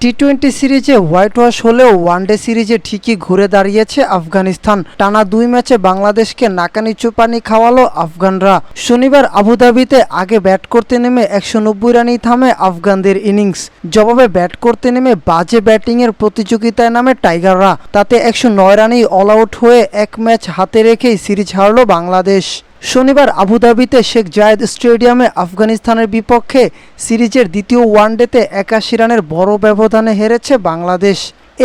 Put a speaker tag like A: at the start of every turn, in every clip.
A: টি twenty সিরিজে white wash হলেও one day সিরিজে ঠিকই ঘুরে দাঁড়িয়েছে আফগানিস্তান। টানা দুই ম্যাচে বাংলাদেশকে নাকানি চুপানি খাওয়ালো আফগানরা। শনিবার আবুধাবিতে আগে ব্যাট করতে নেমে একশো নব্বই রানেই থামে আফগানদের ইনিংস জবাবে ব্যাট করতে নেমে বাজে ব্যাটিংয়ের প্রতিযোগিতায় নামে টাইগাররা। তাতে একশো নয় রানেই অল আউট হয়ে এক ম্যাচ হাতে রেখেই সিরিজ হারল বাংলাদেশ। শনিবার আবুধাবিতে শেখ জায়েদ স্টেডিয়ামে আফগানিস্তানের বিপক্ষে সিরিজের দ্বিতীয় ওয়ানডেতে একাশি রানের বড় ব্যবধানে হেরেছে বাংলাদেশ।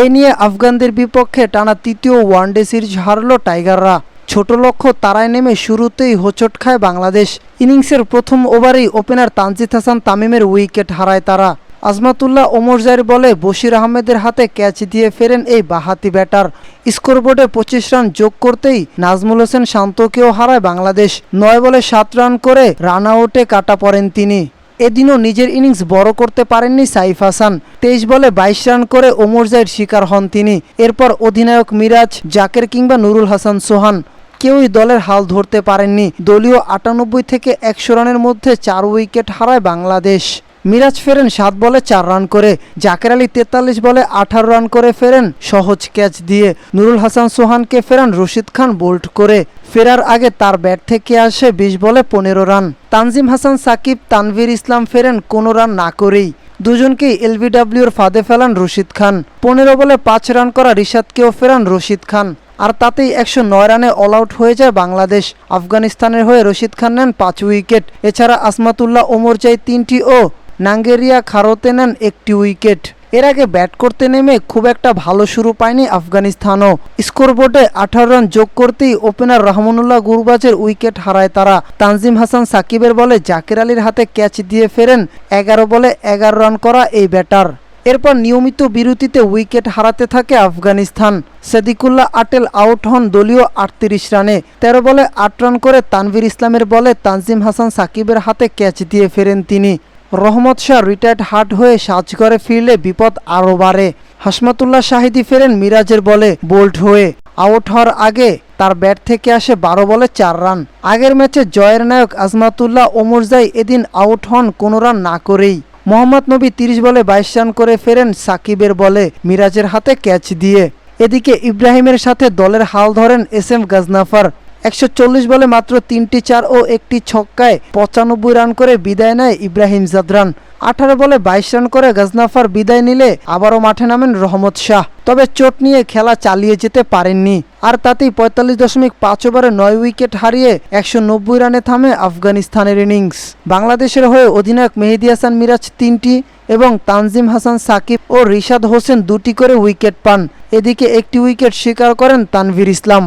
A: এ নিয়ে আফগানদের বিপক্ষে টানা তৃতীয় ওয়ানডে সিরিজ হারল টাইগাররা। ছোট লক্ষ্য তারায় নেমে শুরুতেই হোচট খায় বাংলাদেশ। ইনিংসের প্রথম ওভারেই ওপেনার তানজিদ হাসান তামিমের উইকেট হারায় তারা। আজমাতুল্লাহ ওমরজাইর বলে বশির আহমেদের হাতে ক্যাচ দিয়ে ফেরেন এই বাহাতি ব্যাটার। স্কোরবোর্ডে পঁচিশ রান যোগ করতেই নাজমুল হোসেন শান্তকেও হারায় বাংলাদেশ। নয় বলে সাত রান করে রান আউটে কাটা পড়েন তিনি। এদিনও নিজের ইনিংস বড় করতে পারেননি সাইফ হাসান। তেইশ বলে বাইশ রান করে ওমরজাইর শিকার হন তিনি। এরপর অধিনায়ক মিরাজ, জাকের কিংবা নুরুল হাসান সোহান। কেউই দলের হাল ধরতে পারেননি। দলীয় আটানব্বই থেকে একশো রানের মধ্যে চার উইকেট হারায় বাংলাদেশ। মিরাজ ফেরেন সাত বলে চার রান করে। জাকের আলী তেতাল্লিশ বলে আঠারো রান করে ফেরেন। সহজ ক্যাচ দিয়ে নুরুল হাসান সোহানকে ফেরান রশিদ খান বোল্ট করে। ফেরার আগে তার ব্যাট থেকে আসে বিশ বলে পনেরো রান। তানজিম হাসান, সাকিব, তানভীর ইসলাম ফেরেন কোনো রান না করেই। দুজনকেই এলবিডব্লিউর ফাঁদে ফেলান রশিদ খান। পনেরো বলে পাঁচ রান করা রিশাদকেও ফেরান রশিদ খান। আর তাতেই একশো নয় রানে অল আউট হয়ে যায় বাংলাদেশ। আফগানিস্তানের হয়ে রশিদ খান নেন পাঁচ উইকেট। এছাড়া আসমাতুল্লাহ ওমর চাই তিনটি ও নাঙ্গেরিয়া খারোতে নেন একটি উইকেট। এর আগে ব্যাট করতে নেমে খুব একটা ভালো শুরু পায়নি আফগানিস্তানও। স্কোরবোর্ডে আঠারো রান যোগ করতেই ওপেনার রহমানুল্লাহ গুরবাজের উইকেট হারায় তারা। তানজিম হাসান সাকিবের বলে জাকির আলীর হাতে ক্যাচ দিয়ে ফেরেন এগারো বলে এগারো রান করা এই ব্যাটার। এরপর নিয়মিত বিরতিতে উইকেট হারাতে থাকে আফগানিস্তান। সেদিকুল্লাহ আটেল আউট হন দলীয় আটত্রিশ রানে। তেরো বলে আট রান করে তানভীর ইসলামের বলে তানজিম হাসান সাকিবের হাতে ক্যাচ দিয়ে ফেরেন তিনি। রহমত শাহ রিটায়ার্ড হার্ট হয়ে সাজঘরে ফিরলে বিপদ আরও বাড়ে। হাসমাতুল্লাহ শাহিদি ফেরেন মিরাজের বলে বোল্ড হয়ে। আউট হওয়ার আগে তার ব্যাট থেকে আসে বারো বলে চার রান। আগের ম্যাচে জয়ের নায়ক আজমাতুল্লাহ ওমরজাই এদিন আউট হন কোনো রান না করেই। মোহাম্মদ নবী তিরিশ বলে বাইশ রান করে ফেরেন সাকিবের বলে মিরাজের হাতে ক্যাচ দিয়ে। এদিকে ইব্রাহিমের সাথে দলের হাল ধরেন এস এম গাজনাফার। একশো চল্লিশ বলে মাত্র তিনটি চার ও একটি ছক্কায় পঁচানব্বই রান করে বিদায় নেয় ইব্রাহিম জাদরান। আঠারো বলে বাইশ রান করে গজনাফার বিদায় নিলে আবারও মাঠে নামেন রহমত শাহ। তবে চোট নিয়ে খেলা চালিয়ে যেতে পারেননি। আর তাতেই পঁয়তাল্লিশ দশমিক পাঁচ ওভারে নয় উইকেট হারিয়ে একশো নব্বই রানে থামে আফগানিস্তানের ইনিংস। বাংলাদেশের হয়ে অধিনায়ক মেহেদি হাসান মিরাজ তিনটি এবং তানজিম হাসান সাকিব ও রিশাদ হোসেন দুটি করে উইকেট পান। এদিকে একটি উইকেট স্বীকার করেন তানভীর ইসলাম।